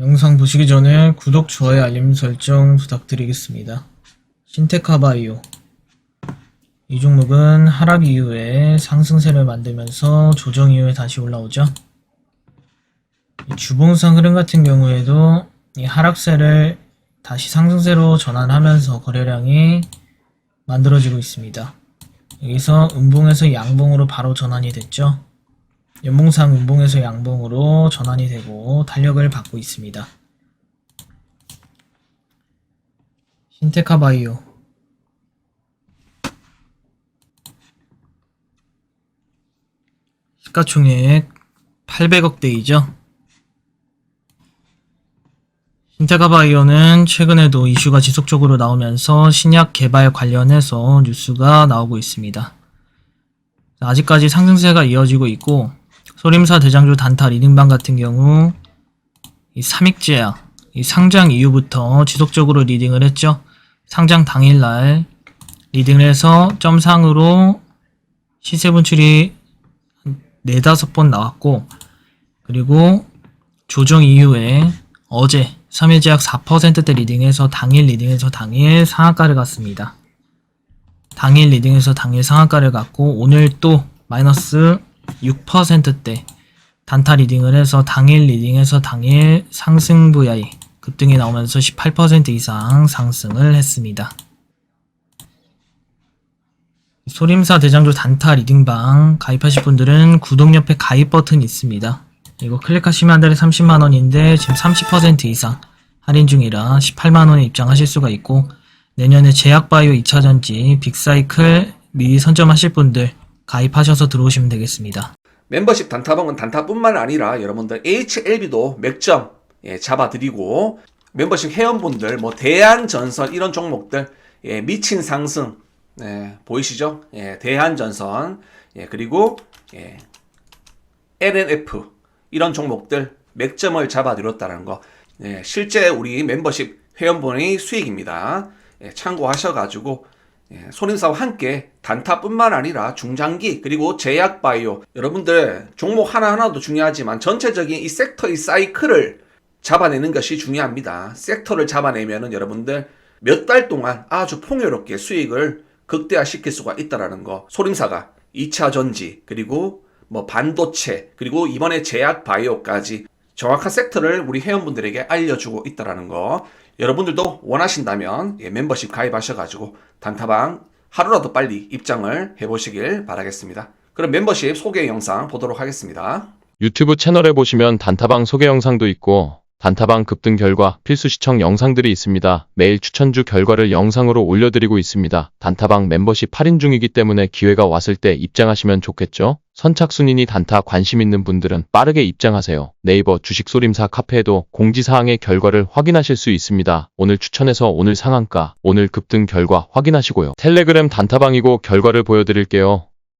영상 보시기 전에 구독, 좋아요, 알림 설정 부탁드리겠습니다. 신테카바이오 이 종목은 하락 이후에 상승세를 만들면서 조정 이후에 다시 올라오죠. 이 주봉상 흐름 같은 경우에도 이 하락세를 다시 상승세로 전환하면서 거래량이 만들어지고 있습니다. 여기서 음봉에서 양봉으로 바로 전환이 됐죠. 연봉상 음봉에서 양봉으로 전환이 되고 탄력을 받고 있습니다. 신테카 바이오 시가총액 800억대이죠. 신테카 바이오는 최근에도 이슈가 지속적으로 나오면서 신약 개발 관련해서 뉴스가 나오고 있습니다. 아직까지 상승세가 이어지고 있고 소림사 대장주 단타 리딩방 같은 경우 이 삼익제약 이 상장 이후부터 지속적으로 리딩을 했죠. 상장 당일날 리딩을 해서 점상으로 시세 분출이 한 네다섯 번 나왔고 그리고 조정 이후에 어제 3일제약 4%대 리딩에서 당일 리딩에서 당일 상한가를 갔습니다. 당일 리딩에서 당일 상한가를 갔고 오늘 또 마이너스 6%대 단타 리딩을 해서 당일 리딩에서 당일 상승 VI 급등이 나오면서 18% 이상 상승을 했습니다. 소림사 대장주 단타 리딩방 가입하실 분들은 구독 옆에 가입 버튼이 있습니다. 이거 클릭하시면 한 달에 30만원인데 지금 30% 이상 할인 중이라 18만원에 입장하실 수가 있고 내년에 제약바이오 2차전지 빅사이클 미리 선점하실 분들 가입하셔서 들어오시면 되겠습니다. 멤버십 단타방은 단타뿐만 아니라 여러분들 HLB도 맥점 예, 잡아드리고 멤버십 회원분들 뭐 대한전선 이런 종목들 예, 미친 상승 예, 보이시죠? 예, 대한전선 예, 그리고 예, LNF 이런 종목들 맥점을 잡아드렸다는 거 예, 실제 우리 멤버십 회원분의 수익입니다. 예, 참고하셔가지고 예, 손인사와 함께 단타뿐만 아니라 중장기 그리고 제약 바이오. 여러분들 종목 하나하나도 중요하지만 전체적인 이 섹터의 사이클을 잡아내는 것이 중요합니다. 섹터를 잡아내면은 여러분들 몇 달 동안 아주 풍요롭게 수익을 극대화시킬 수가 있다라는 거. 소림사가 2차 전지 그리고 뭐 반도체 그리고 이번에 제약 바이오까지 정확한 섹터를 우리 회원분들에게 알려주고 있다라는 거. 여러분들도 원하신다면 예, 멤버십 가입하셔가지고 단타방 하루라도 빨리 입장을 해보시길 바라겠습니다. 그럼 멤버십 소개 영상 보도록 하겠습니다. 유튜브 채널에 보시면 단타방 소개 영상도 있고 단타방 급등 결과 필수 시청 영상들이 있습니다. 매일 추천주 결과를 영상으로 올려드리고 있습니다. 단타방 멤버십 할인 중이기 때문에 기회가 왔을 때 입장하시면 좋겠죠? 선착순이니 단타 관심 있는 분들은 빠르게 입장하세요. 네이버 주식소림사 카페에도 공지사항의 결과를 확인하실 수 있습니다. 오늘 추천해서 오늘 상한가, 오늘 급등 결과 확인하시고요. 텔레그램 단타방이고 결과를 보여드릴게요.